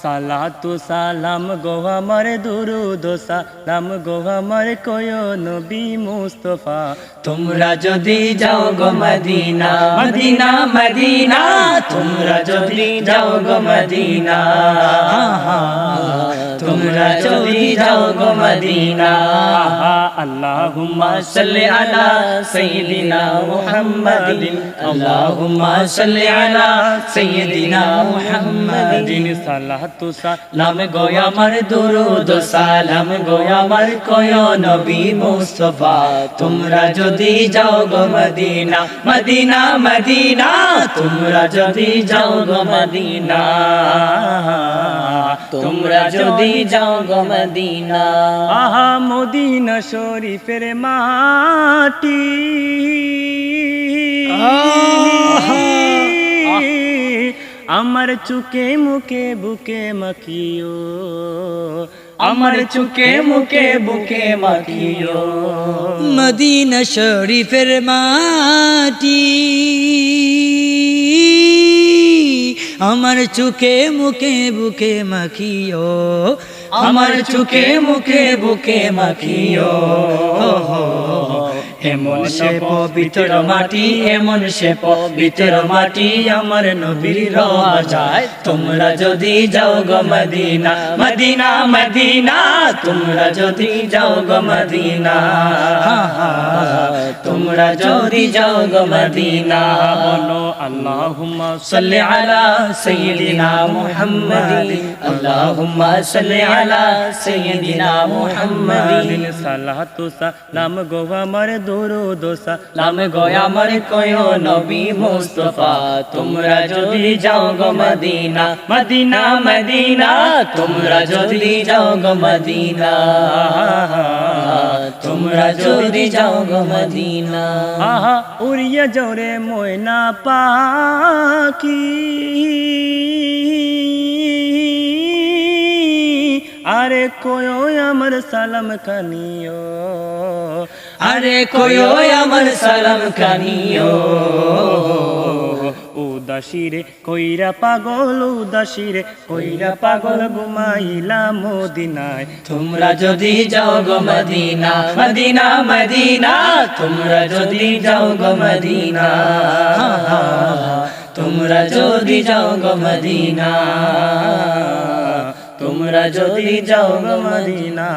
সালাতু সালাম গো আমার দুরুদ সালাম গো আমার কয় নবী মুস্তফা। তোমরা যদি যাও গো মদিনা মদিনা মদিনা, তোমরা যদি যাও গো মদিনা। তোমরা যদি যাও গো মদিনা আল্লাহুম্মা সাল্লি আলা সাইয়্যিদিনা মুহাম্মাদিন আল্লাহুম্মা সাল্লি আলা সাইয়্যিদিনা মুহাম্মাদিন সালাতু নাম গো আমার দুরুদ সালাম গো আমার কয় নবী মুস্তফা তোমরা যদি যাও গো মদিনা মদিনা মদিনা তোমরা যদি যাও গো মদিনা তোমরা যদি যাও গো মদিনা আহা মদিনা শরীফের মাটি। আমার চুকে মুখে বুকে মাখিও। আমার চুকে মুখে বুকে মাখিও। মদিনা শরীফের মাটি। আমার চুকে মুখে বুকে মাখিও। আমার চুকে মুখে বুকে মাখিও। এমন সে পবিত্র মাটি এমন সে পবিত্র মাটি আমার নবীর রওয়া যায়। তোমরা যদি যাও গো মদিনা মদিনা মদিনা তোমরা যদি যাও গো মদিনা। তোমরা যদি যাও গো মদিনা। বলো আল্লাহুম্মা সাল্লি আলা সাইয়্যিদিনা মুহাম্মাদ আল্লাহুম্মা সাল্লি আলা সাইয়্যিদিনা মুহাম্মাদ সালাতু সালাম। গো আমার দুরুদ নাম গয়া আমার কয় নবী মুস্তফা। তোমরা যদি যাও গো মদিনা মদিনা মদিনা, তোমরা যদি যাও গো মদিনা। তোমরা যদি যাও গো মদিনা। উড়িয়া জোরে ময়না পাখি। আরে কয় আমার সালাম খানিও আরে কয়ো আমার সালাম কানিও। উদাসীরে কইরা পাগল, উদাসীরে কইরা পাগল ঘুমাইলা মদিনায়। তোমরা যদি যাও গো মদিনা মদিনা মদিনা, তোমরা যদি যাও গো মদিনা। তোমরা যদি যাও গো মদিনা। তোমরা যদি যাও মদিনা।